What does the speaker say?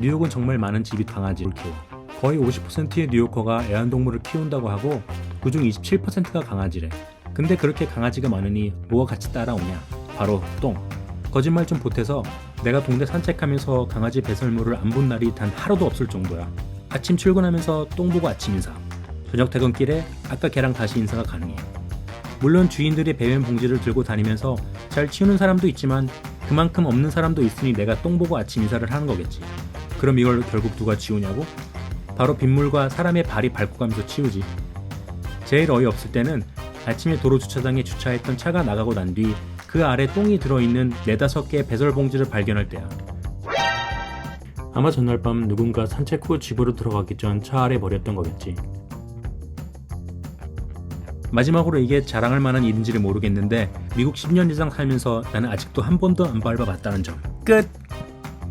뉴욕은 정말 많은 집이 강아지를 키워. 거의 50%의 뉴요커가 애완동물을 키운다고 하고 그중 27%가 강아지래. 근데 그렇게 강아지가 많으니 뭐가 같이 따라오냐? 바로 똥. 거짓말 좀 보태서 내가 동네 산책하면서 강아지 배설물을 안 본 날이 단 하루도 없을 정도야. 아침 출근하면서 똥 보고 아침 인사. 저녁 퇴근길에 아까 걔랑 다시 인사가 가능해. 물론 주인들이 배변 봉지를 들고 다니면서 잘 치우는 사람도 있지만 그만큼 없는 사람도 있으니 내가 똥 보고 아침 인사를 하는 거겠지. 그럼 이걸 결국 누가 치우냐고? 바로 빗물과 사람의 발이 밟고 가면서 치우지. 제일 어이없을 때는 아침에 도로 주차장에 주차했던 차가 나가고 난 뒤 그 아래 똥이 들어있는 네다섯 개의 배설 봉지를 발견할 때야. 아마 전날 밤 누군가 산책 후 집으로 들어가기 전 차 아래 버렸던 거겠지. 마지막으로 이게 자랑할 만한 일인지를 모르겠는데 미국 10년 이상 살면서 나는 아직도 한 번도 안 밟아봤다는 점. 끝!